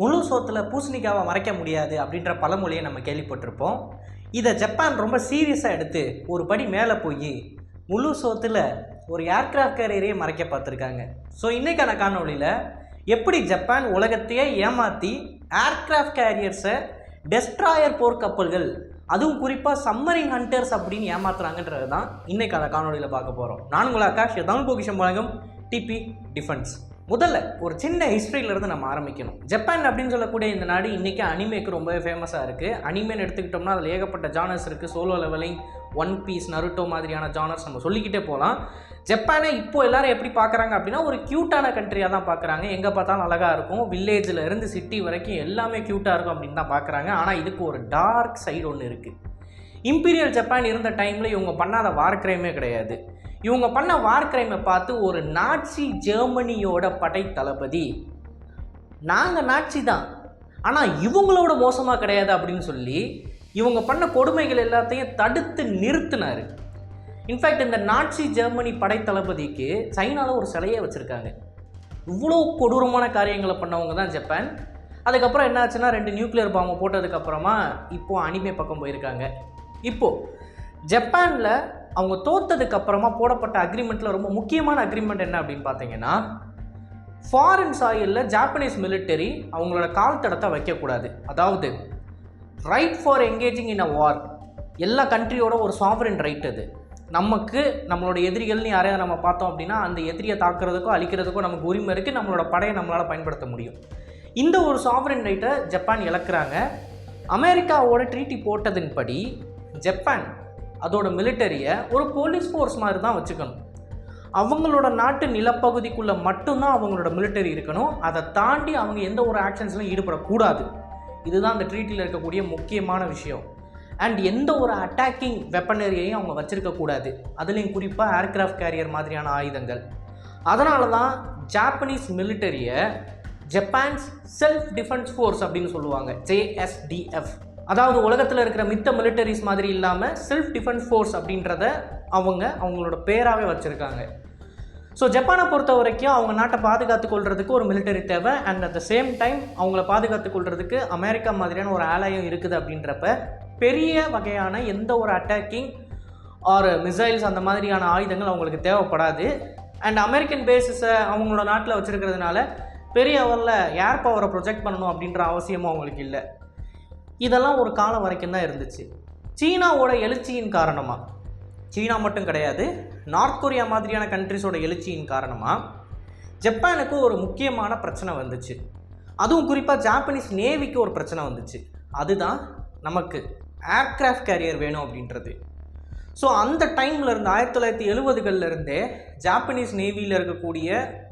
முழு சோத்தில் பூசணிக்காவை மறைக்க முடியாது அப்படின்ற பழமொழியை நம்ம கேள்விப்பட்டிருப்போம். இதை ஜப்பான் ரொம்ப சீரியஸாக எடுத்து ஒரு படி மேலே போய் முழு சோத்தில் ஒரு ஏர்கிராஃப்ட் கேரியரையே மறைக்க பார்த்துருக்காங்க. ஸோ இன்றைக்கான காணொலியில் எப்படி ஜப்பான் உலகத்தையே ஏமாற்றி ஏர்கிராஃப்ட் கேரியர்ஸை டெஸ்ட்ராயர் போர்க்கப்பல்கள் அதுவும் குறிப்பாக சம்மரிங் ஹண்டர்ஸ் அப்படின்னு ஏமாத்துறாங்கன்றது தான் இன்றைக்கான காணொலியில் பார்க்க போகிறோம் நான் உங்கள் ஆகாஷ் தமிழ் பொக்கிஷம் வழங்கும் டிபி டிஃபென்ஸ். முதல்ல ஒரு சின்ன ஹிஸ்ட்ரியிலேருந்து நம்ம ஆரம்பிக்கணும். ஜப்பான் அப்படின்னு சொல்லக்கூடிய இந்த நாடு இன்றைக்கி அனிமேக்கு ரொம்பவே ஃபேமஸாக இருக்குது அனிமேன்னு எடுத்துக்கிட்டோம்னா அதில் ஏகப்பட்ட ஜானர்ஸ் இருக்குது solo leveling one piece Naruto மாதிரியான ஜானர்ஸ் நம்ம சொல்லிக்கிட்டே போகலாம் ஜப்பானை இப்போ எல்லாரும் எப்படி பார்க்குறாங்க அப்படின்னா ஒரு க்யூட்டான கண்ட்ரியாக தான் பார்க்குறாங்க. எங்கே பார்த்தாலும் அழகாக இருக்கும். வில்லேஜில் இருந்து சிட்டி வரைக்கும் எல்லாமே க்யூட்டாக இருக்கும் அப்படின்னு தான் பார்க்குறாங்க. ஆனால் இதுக்கு ஒரு டார்க் சைடு ஒன்று இருக்குது இம்பீரியல் ஜப்பான் இருந்த டைமில் இவங்க பண்ணாத வார் கிரைமே கிடையாது. இவங்க பண்ண வார் கிரைமை பார்த்து ஒரு நாட்சி ஜெர்மனியோட படை தளபதி நாங்கள் நாட்சி தான். ஆனால் இவங்களோட மோசமாக கிடையாது அப்படின்னு சொல்லி இவங்க பண்ண கொடுமைகள் எல்லாத்தையும் தடுத்து நிறுத்தினார். இன்ஃபேக்ட் இந்த நாட்சி ஜெர்மனி படை தளபதிக்கு சைனாவில் ஒரு சிலையே வச்சுருக்காங்க. இவ்வளோ கொடூரமான காரியங்களை பண்ணவங்க தான் ஜப்பான். அதுக்கப்புறம் என்னாச்சுன்னா ரெண்டு நியூக்ளியர் பாம்பை போட்டதுக்கப்புறமா இப்போது அனிமே பக்கம் போயிருக்காங்க. இப்போது ஜப்பானில் அவங்க தோத்ததுக்கு அப்புறமா போடப்பட்ட அக்ரிமெண்ட்டில் ரொம்ப முக்கியமான அக்ரிமெண்ட் என்ன அப்படின்னு பார்த்தீங்கன்னா ஃபாரின் சாயிலில் ஜாப்பனீஸ் மிலிட்டரி அவங்களோட கால் தடத்தை வைக்கக்கூடாது. அதாவது right for engaging in a war எல்லா கண்ட்ரியோட ஒரு சாவரின் ரைட் அது. நமக்கு நம்மளோட எதிரிகள்னு யாரையாவது நம்ம பார்த்தோம் அப்படின்னா அந்த எதிரியை தாக்குறதுக்கோ அழிக்கிறதுக்கோ நமக்கு உரிமை இருக்குது நம்மளோட படையை நம்மளால் பயன்படுத்த முடியும். இந்த ஒரு சாவரின் ரைட்டை ஜப்பான் இழக்கிறாங்க. அமெரிக்காவோட ட்ரீட்டி போட்டதின்படி ஜப்பான் அதோட மிலிட்டரியை ஒரு போலீஸ் ஃபோர்ஸ் மாதிரி தான் வச்சுக்கணும். அவங்களோட நாட்டு நிலப்பகுதிக்குள்ளே மட்டும்தான் அவங்களோட மிலிட்டரி இருக்கணும். அதை தாண்டி அவங்க எந்த ஒரு ஆக்ஷன்ஸ்லையும் ஈடுபடக்கூடாது. இதுதான் அந்த ட்ரீட்டியில் இருக்கக்கூடிய முக்கியமான விஷயம். அண்ட் எந்த ஒரு அட்டாக்கிங் வெப்பனரியையும் அவங்க வச்சுருக்கக்கூடாது. அதுலேயும் குறிப்பாக ஏர்கிராஃப்ட் கேரியர் மாதிரியான ஆயுதங்கள். அதனால தான் ஜாப்பனீஸ் மிலிட்டரியை ஜப்பான்ஸ் செல்ஃப் டிஃபென்ஸ் ஃபோர்ஸ் அப்படின்னு சொல்லுவாங்க ஜேஎஸ்டிஎஃப் அதாவது உலகத்தில் இருக்கிற மித்த மிலிட்டரிஸ் மாதிரி இல்லாமல் செல்ஃப் டிஃபென்ஸ் ஃபோர்ஸ் அப்படின்றத அவங்க அவங்களோட பேராகவே வச்சுருக்காங்க. ஸோ ஜப்பானை பொறுத்த வரைக்கும் அவங்க நாட்டை பாதுகாத்து கொள்றதுக்கு ஒரு மிலிட்டரி தேவை. And at the same time அவங்கள பாதுகாத்து கொள்றதுக்கு அமெரிக்கா மாதிரியான ஒரு ஆலயம் இருக்குது அப்படின்றப்ப பெரிய வகையான எந்த ஒரு அட்டாக்கிங் ஆர் மிசைல்ஸ் அந்த மாதிரியான ஆயுதங்கள் அவங்களுக்கு தேவைப்படாது. அண்ட் அமெரிக்கன் பேசிஸை அவங்களோட நாட்டில் வச்சுருக்கிறதுனால பெரிய அளவில் ஏர் பவரை ப்ரொஜெக்ட் பண்ணணும் அப்படின்ற அவசியமும் அவங்களுக்கு இல்லை. இதெல்லாம் ஒரு காலம் வரைக்கும் தான் இருந்துச்சு. சீனாவோட எழுச்சியின் காரணமாக சீனா மட்டும் கிடையாது நார்த் கொரியா மாதிரியான கண்ட்ரிஸோட எழுச்சியின் காரணமாக ஜப்பானுக்கு ஒரு முக்கியமான பிரச்சனை வந்துச்சு. அதுவும் குறிப்பாக ஜாப்பனீஸ் நேவிக்கு ஒரு பிரச்சனை வந்துச்சு. அதுதான் நமக்கு ஏர்க்ராஃப்ட் கேரியர் வேணும் அப்படின்றது. ஸோ அந்த டைமில் இருந்து ஆயிரத்தி தொள்ளாயிரத்தி எழுபதுகளில் இருந்தே ஜாப்பனீஸ் நேவியில் இருக்கக்கூடிய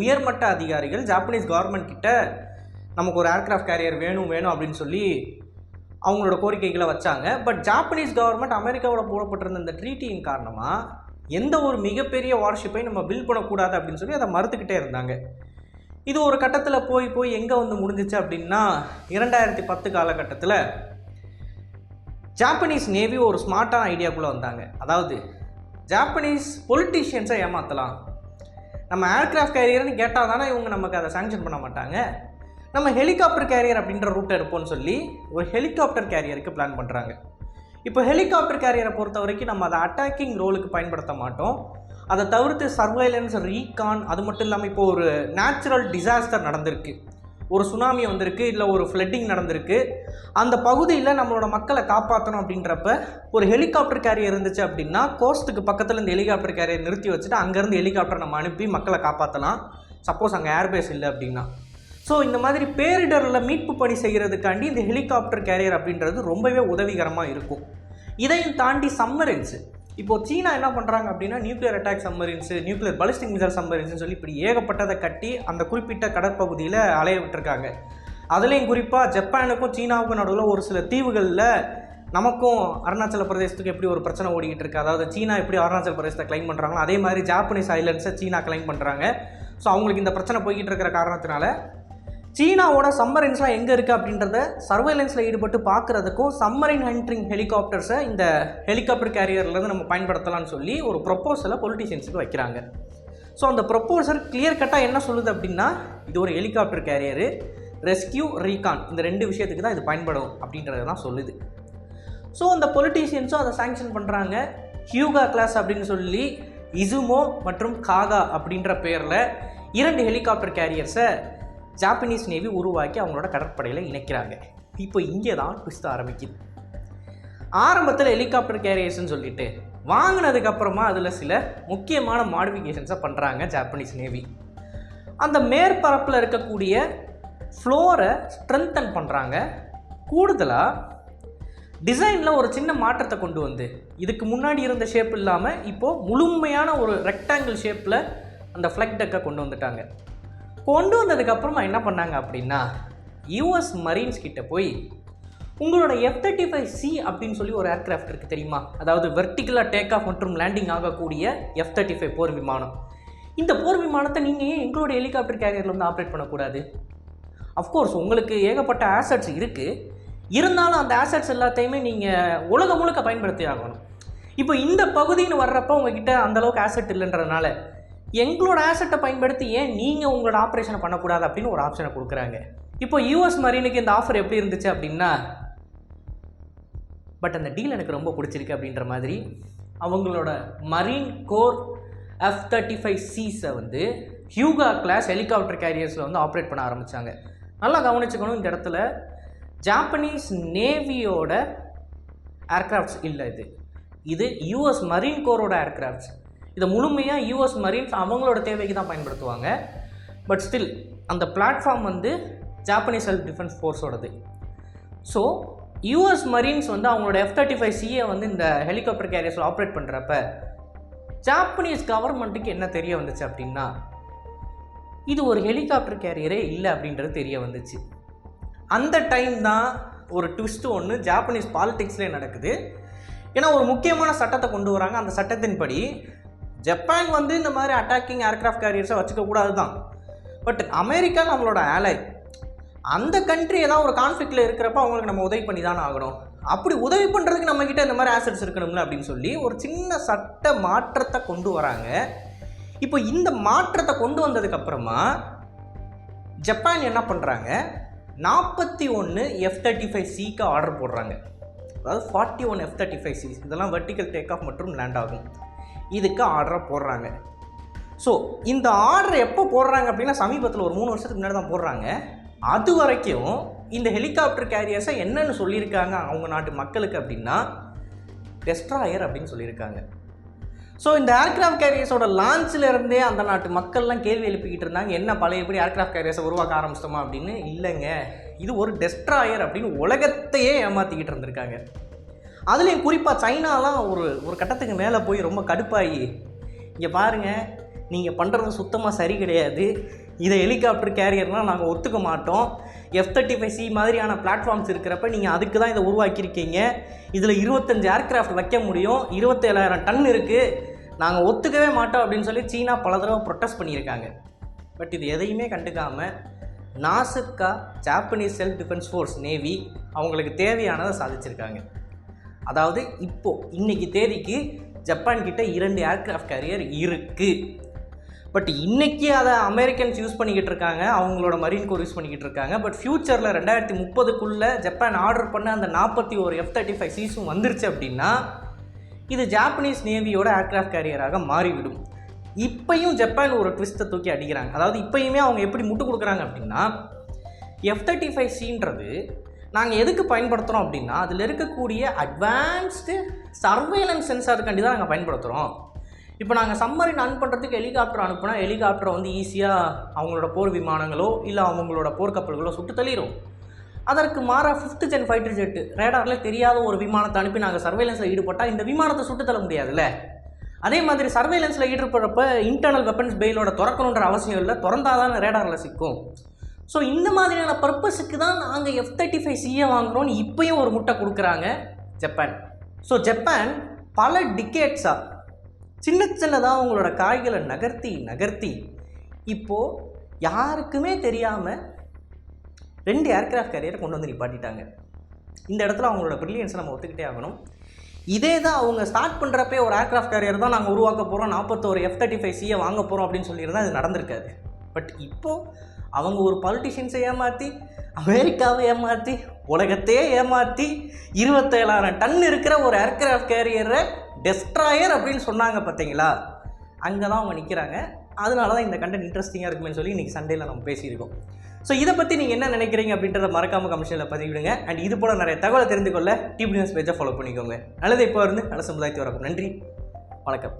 உயர்மட்ட அதிகாரிகள் ஜாப்பனீஸ் கவர்மெண்ட் கிட்ட நமக்கு ஒரு ஏர்க்ராஃப்ட் கேரியர் வேணும் வேணும் அப்படின்னு சொல்லி அவங்களோட கோரிக்கைகளை வச்சாங்க. பட் ஜாப்பனீஸ் கவர்மெண்ட் அமெரிக்காவோட போடப்பட்டிருந்த இந்த ட்ரீட்டியின் காரணமாக எந்த ஒரு மிகப்பெரிய வார்ஷிப்பையும் நம்ம பில் பண்ணக்கூடாது அப்படின்னு சொல்லி அதை மறுத்துக்கிட்டே இருந்தாங்க. இது ஒரு கட்டத்தில் போய் போய் எங்கே வந்து முடிஞ்சிச்சு அப்படின்னா இரண்டாயிரத்தி பத்து காலகட்டத்தில் ஜாப்பனீஸ் நேவி ஒரு ஸ்மார்ட்டான ஐடியாக்குள்ளே வந்தாங்க. அதாவது ஜாப்பனீஸ் பொலிட்டீஷியன்ஸை ஏமாற்றலாம் நம்ம ஏர்க்ராஃப்ட் கேரியர்னு கேட்டால் தானே இவங்க நமக்கு அதை சேங்ஷன் பண்ண மாட்டாங்க. நம்ம ஹெலிகாப்டர் கேரியர் அப்படின்ற ரூட்டை எடுப்போம்னு சொல்லி ஒரு ஹெலிகாப்டர் கேரியருக்கு பிளான் பண்ணுறாங்க இப்போ ஹெலிகாப்டர் கேரியரை பொறுத்த வரைக்கும் நம்ம அதை அட்டாக்கிங் ரோலுக்கு பயன்படுத்த மாட்டோம். அதை தவிர்த்து சர்வைலன்ஸ் ரீகான் அது மட்டும் இல்லாமல் இப்போ ஒரு நேச்சுரல் டிசாஸ்டர் நடந்திருக்கு. ஒரு சுனாமி வந்திருக்கு இல்லை ஒரு ஃப்ளட்டிங் நடந்திருக்கு. அந்த பகுதியில் நம்மளோட மக்களை காப்பாற்றணும் அப்படின்றப்ப ஒரு ஹெலிகாப்டர் கேரியர் இருந்துச்சு அப்படின்னா கோஸ்ட்டுக்கு பக்கத்தில் இந்த ஹெலிகாப்டர் கேரியர் நிறுத்தி வச்சுட்டு அங்கேருந்து ஹெலிகாப்டர் நம்ம அனுப்பி மக்களை காப்பாற்றலாம் சப்போஸ் அங்கே ஏர்பேஸ் இல்லை அப்படின்னா. ஸோ இந்த மாதிரி பேரிடரில் மீட்பு பணி செய்கிறதுக்காண்டி இந்த ஹெலிகாப்டர் கேரியர் அப்படின்றது ரொம்பவே உதவிகரமாக இருக்கும். இதையும் தாண்டி சம்மரின்ஸு இப்போ சீனா என்ன பண்ணுறாங்க அப்படின்னா nuclear attack submarines nuclear ballistic missile சம்மரின்ஸ்னு சொல்லி இப்படி ஏகப்பட்டதை கட்டி அந்த குறிப்பிட்ட கடற்பகுதியில் அலைய விட்டுருக்காங்க. அதுலேயும் குறிப்பாக ஜப்பானுக்கும் சீனாவுக்கும் நடுவில் ஒரு சில தீவுகளில் நமக்கும் அருணாச்சல பிரதேசத்துக்கு எப்படி ஒரு பிரச்சனை ஓடிக்கிட்டு இருக்கு. அதாவது சீனா எப்படி அருணாச்சல பிரதேசத்தை கிளைம் பண்ணுறாங்களோ அதே மாதிரி ஜாப்பனீஸ் ஐலண்ட்ஸை சீனா கிளைம் பண்ணுறாங்க ஸோ அவங்களுக்கு இந்த பிரச்சனை போய்கிட்டு இருக்கிற காரணத்தினால சீனாவோட சம்மரைன்ஸ்லாம் எங்கே இருக்குது அப்படின்றத சர்வைலன்ஸில் ஈடுபட்டு பார்க்குறதுக்கும் சம்மரைன் ஹண்ட்ரிங் ஹெலிகாப்டர்ஸை இந்த ஹெலிகாப்டர் கேரியர்லேருந்து நம்ம பயன்படுத்தலாம்னு சொல்லி ஒரு ப்ரொப்போசலை பொலிட்டிஷியன்ஸுக்கு வைக்கிறாங்க. ஸோ அந்த ப்ரொப்போசல் கிளியர் கட்டாக என்ன சொல்லுது அப்படின்னா இது ஒரு ஹெலிகாப்டர் கேரியரு ரெஸ்கியூ ரீகான் இந்த ரெண்டு விஷயத்துக்கு தான் இது பயன்படும் அப்படின்றத தான் சொல்லுது. ஸோ அந்த பொலிட்டீஷியன்ஸும் அதை சேங்ஷன் பண்ணுறாங்க ஹியூகா கிளாஸ் அப்படின்னு சொல்லி இசுமோ மற்றும் காகா அப்படின்ற பேரில் இரண்டு ஹெலிகாப்டர் கேரியர்ஸை ஜாப்பனீஸ் நேவி உருவாக்கி அவங்களோட கடற்படையில் இணைக்கிறாங்க. இப்போ இங்கே தான் ட்விஸ்ட் ஆரம்பிக்குது. ஆரம்பத்தில் ஹெலிகாப்டர் கேரியர்ஸ்னு சொல்லிட்டு வாங்கினதுக்கப்புறமா அதில் சில முக்கியமான மாடிஃபிகேஷன்ஸை பண்ணுறாங்க ஜாப்பனீஸ் நேவி அந்த மேற்பரப்பில் இருக்கக்கூடிய ஃப்ளோரை ஸ்ட்ரென்தன் பண்ணுறாங்க கூடுதலாக டிசைனில் ஒரு சின்ன மாற்றத்தை கொண்டு வந்து இதுக்கு முன்னாடி இருந்த ஷேப் இல்லாமல் இப்போது முழுமையான ஒரு ரெக்டாங்கிள் ஷேப்பில் அந்த ஃப்ளக் டக்கை கொண்டு வந்துட்டாங்க. கொண்டு வந்ததுக்கப்புறமா என்ன பண்ணாங்க அப்படின்னா யூஎஸ் மரீன்ஸ் கிட்ட போய் உங்களோட எஃப் தேர்ட்டி ஃபைவ் சி அப்படின்னு சொல்லி ஒரு ஏர்க்ராஃப்ட் இருக்குது தெரியுமா? அதாவது வெர்டிகலாக டேக் ஆஃப் மற்றும் லேண்டிங் ஆகக்கூடிய எஃப் தேர்ட்டி ஃபைவ் போர் விமானம். இந்த போர் விமானத்தை நீங்கள் ஏன் எங்களோட ஹெலிகாப்டர் கேரியரில் வந்து ஆப்ரேட் பண்ணக்கூடாது? அஃப்கோர்ஸ் உங்களுக்கு ஏகப்பட்ட ஆசட்ஸ் இருக்குது இருந்தாலும் அந்த ஆசட்ஸ் எல்லாத்தையுமே நீங்கள் உலகம் முழுக்க பயன்படுத்தி ஆகணும். இப்போ இந்த பகுதின்னு வர்றப்போ உங்ககிட்ட அந்தளவுக்கு ஆசட் இல்லைன்றதுனால எங்களோட ஆசட்டை பயன்படுத்தி ஏன் நீங்கள் உங்களோட ஆப்ரேஷனை பண்ணக்கூடாது அப்படின்னு ஒரு ஆப்ஷனை கொடுக்குறாங்க. இப்போ யூஎஸ் மரீனுக்கு இந்த ஆஃபர் எப்படி இருந்துச்சு அப்படின்னா பட் அந்த டீல் எனக்கு ரொம்ப பிடிச்சிருக்கு அப்படின்ற மாதிரி அவங்களோட marine corps F thirty five சீஸை வந்து ஹியூகா கிளாஸ் ஹெலிகாப்டர் கேரியர்ஸில் வந்து ஆப்ரேட் பண்ண ஆரம்பித்தாங்க நல்லா கவனிச்சுக்கணும் இந்த இடத்துல ஜாப்பனீஸ் நேவியோட ஏர்க்ராஃப்ட்ஸ் இல்லை இது. இது யூஎஸ் மரீன் கோரோட ஏர்க்ராஃப்ட்ஸ் இதை முழுமையாக யூஎஸ் மரீன்ஸ் அவங்களோட தேவைக்கு தான் பயன்படுத்துவாங்க. பட் ஸ்டில் அந்த பிளாட்ஃபார்ம் வந்து ஜாப்பனீஸ் செல்ஃப் டிஃபென்ஸ் ஃபோர்ஸோடது ஸோ யூஎஸ் மரீன்ஸ் வந்து அவங்களோட எஃப் தேர்ட்டி ஃபைவ் சிஏ வந்து இந்த ஹெலிகாப்டர் கேரியர்ஸில் ஆப்ரேட் பண்ணுறப்ப ஜாப்பனீஸ் கவர்மெண்ட்டுக்கு என்ன தெரிய வந்துச்சு அப்படின்னா இது ஒரு ஹெலிகாப்டர் கேரியரே இல்லை அப்படின்றது தெரிய வந்துச்சு. அந்த டைம் தான் ஒரு ட்விஸ்ட் ஒன்று ஜாப்பனீஸ் பாலிடிக்ஸ்லேயே நடக்குது. ஏன்னா ஒரு முக்கியமான சட்டத்தை கொண்டு வராங்க. அந்த சட்டத்தின்படி ஜப்பான் வந்து இந்த மாதிரி அட்டாக்கிங் ஏர்க்ராஃப்ட் கேரியர்ஸை வச்சுக்கக்கூடாது தான் பட் அமெரிக்கா நம்மளோட ஆலை அந்த கண்ட்ரி ஏதாவது ஒரு கான்ஃப்ளிக்டில் இருக்கிறப்ப அவங்களுக்கு நம்ம உதவி பண்ணி தானே ஆகணும். அப்படி உதவி பண்ணுறதுக்கு நம்மக்கிட்ட இந்த மாதிரி ஆசட்ஸ் இருக்கணும்ல அப்படின்னு சொல்லி ஒரு சின்ன சட்ட மாற்றத்தை கொண்டு வராங்க. இப்போ இந்த மாற்றத்தை கொண்டு வந்ததுக்கப்புறமா ஜப்பான் என்ன பண்ணுறாங்க நாற்பத்தி ஒன்று எஃப் தேர்ட்டி ஃபைவ் சிக்கு ஆர்டர் போடுறாங்க. அதாவது forty one F thirty five C இதெல்லாம் வெர்டிக்கல் டேக் ஆஃப் மற்றும் லேண்ட் ஆகும். இதுக்கு ஆர்டரை போடுறாங்க. ஸோ இந்த ஆர்டர் எப்போ போடுறாங்க அப்படின்னா சமீபத்தில் ஒரு மூணு வருஷத்துக்கு முன்னாடி தான் போடுறாங்க. அது வரைக்கும் இந்த ஹெலிகாப்டர் கேரியர்ஸை என்னென்னு சொல்லியிருக்காங்க அவங்க நாட்டு மக்களுக்கு அப்படின்னா டெஸ்ட்ராயர் அப்படின்னு சொல்லியிருக்காங்க. ஸோ இந்த ஏர்க்ராஃப்ட் கேரியர்ஸோட லான்ச்சில் இருந்தே அந்த நாட்டு மக்கள்லாம் கேள்வி எழுப்பிக்கிட்டு இருந்தாங்க என்ன பழையபடி ஏர்க்ராஃப்ட் கேரியர்ஸை உருவாக்க ஆரம்பிச்சிட்டோமா அப்படின்னு? இல்லைங்க. இது ஒரு டெஸ்ட்ராயர் அப்படின்னு உலகத்தையே ஏமாற்றிக்கிட்டு இருந்திருக்காங்க. அதுலேயும் குறிப்பாக சைனாலாம் ஒரு ஒரு கட்டத்துக்கு மேலே போய் ரொம்ப கடுப்பாகி இங்கே பாருங்கள் நீங்கள் பண்ணுறது சுத்தமாக சரி கிடையாது. இதை ஹெலிகாப்டர் கேரியர்னால் நாங்கள் ஒத்துக்க மாட்டோம். எஃப் தேர்ட்டி ஃபைவ் சி மாதிரியான பிளாட்ஃபார்ம்ஸ் இருக்கிறப்ப நீங்கள் அதுக்கு தான் இதை உருவாக்கியிருக்கீங்க. இதில் இருபத்தஞ்சு ஏர்க்ராஃப்ட் வைக்க முடியும். இருபத்தேழாயிரம் டன் இருக்குது நாங்கள் ஒத்துக்கவே மாட்டோம் அப்படின்னு சொல்லி சீனா பல தடவை ப்ரொட்டஸ்ட் பண்ணியிருக்காங்க. பட் இது எதையுமே கண்டுக்காமல் நாசுக்கா Japanese self defence force navy அவங்களுக்கு தேவையானதை சாதிச்சிருக்காங்க. அதாவது இப்போது இன்னைக்கு தேதிக்கு ஜப்பான் கிட்ட இரண்டு ஏர்க்ராஃப்ட் கேரியர் இருக்குது பட் இன்னைக்கு அதை அமெரிக்கன்ஸ் யூஸ் பண்ணிக்கிட்டு இருக்காங்க அவங்களோட மரீன் கோர் யூஸ் பண்ணிக்கிட்டு இருக்காங்க. பட் ஃப்யூச்சரில் ரெண்டாயிரத்தி முப்பதுக்குள்ளே ஜப்பான் ஆர்டர் பண்ண அந்த நாற்பத்தி ஒரு எஃப் தேர்ட்டி ஃபைவ் சீஸும் வந்துருச்சு அப்படின்னா இது ஜாப்பனீஸ் நேவியோட ஏர்க்ராஃப்ட் கேரியராக மாறிவிடும். இப்பையும் ஜப்பான் ஒரு ட்விஸ்ட்டை தூக்கி அடிக்கிறாங்க. அதாவது இப்பயுமே அவங்க எப்படி முட்டு கொடுக்குறாங்க அப்படின்னா எஃப் தேர்ட்டி ஃபைவ் சின்றது நாங்கள் எதுக்கு பயன்படுத்துகிறோம் அப்படின்னா அதில் இருக்கக்கூடிய அட்வான்ஸ்டு சர்வேலன்ஸ் சென்சாருக்காண்டி தான் நாங்கள் பயன்படுத்துகிறோம் இப்போ நாங்கள் சம்மரின் அன் பண்ணுறதுக்கு ஹெலிகாப்டர் அனுப்புனா ஹெலிகாப்டரை வந்து ஈஸியாக அவங்களோட போர் விமானங்களோ இல்லை அவங்களோட போர்க்கப்பல்களோ சுட்டு தள்ளிடும் அதற்கு மாறாக ஃபிஃப்த்து ஜென் ஃபைட்டர் ஜெட்டு ரேடாரில் தெரியாத ஒரு விமானத்தை அனுப்பி நாங்கள் சர்வேலன்ஸில் ஈடுபட்டால் இந்த விமானத்தை சுட்டு தள்ள முடியாதுல்ல? அதே மாதிரி சர்வேலன்ஸில் ஈடுபடுறப்ப இன்டர்னல் வெப்பன்ஸ் பெயிலோட திறக்கணுன்ற அவசியம் இல்லை திறந்தாதான் ரேடாரில் சிக்கும். ஸோ இந்த மாதிரியான பர்பஸுக்கு தான் நாங்கள் F thirty five C A வாங்குகிறோன்னு இப்போயும் ஒரு முட்டை கொடுக்குறாங்க ஜப்பான். ஸோ ஜப்பான் பல டிக்கேட்ஸாக சின்ன சின்னதாக அவங்களோட காய்களை நகர்த்தி நகர்த்தி இப்போது யாருக்குமே தெரியாமல் ரெண்டு ஏர்க்ராஃப்ட் கேரியரை கொண்டு வந்து நிப்பாட்டிட்டாங்க. இந்த இடத்துல அவங்களோட ப்ரில்லியன்ஸை நம்ம ஒத்துக்கிட்டே ஆகணும். இதே தான் அவங்க ஸ்டார்ட் பண்ணுறப்பே ஒரு ஏர்க்ராஃப்ட் கேரியர் தான் நாங்கள் உருவாக்க போகிறோம் நாற்பத்தோரு எஃப் தேர்ட்டி ஃபைவ் சியை வாங்க போகிறோம் அப்படின்னு சொல்லியிருந்தால் அது நடந்திருக்காது. பட் இப்போது அவங்க ஒரு பாலிட்டிஷியன்ஸை ஏமாற்றி அமெரிக்காவை ஏமாற்றி உலகத்தையே ஏமாற்றி இருபத்தேழாயிரம் டன் இருக்கிற ஒரு ஏர்கிராஃப்ட் கேரியரை டெஸ்ட்ராயர் அப்படின்னு சொன்னாங்க பார்த்தீங்களா? அங்கே தான் அவங்க நிற்கிறாங்க அதனால தான் இந்த கண்டென்ட் இன்ட்ரெஸ்டிங்காக இருக்குமே சொல்லி இன்றைக்கி சண்டேயில் நம்ம பேசியிருக்கோம். ஸோ இதை பற்றி நீங்கள் என்ன நினைக்கிறீங்க அப்படின்றத மறக்காமல் கமிஷனில் பதிவிடுங்க. அண்ட் இது போல் நிறைய தகவலை தெரிந்து கொள்ள டிபி நியூஸ் பேஜை ஃபாலோ பண்ணிக்கோங்க. நல்லது இப்போ இருந்து நல்ல சமுதாயத்தை வரக்கும் நன்றி. வணக்கம்.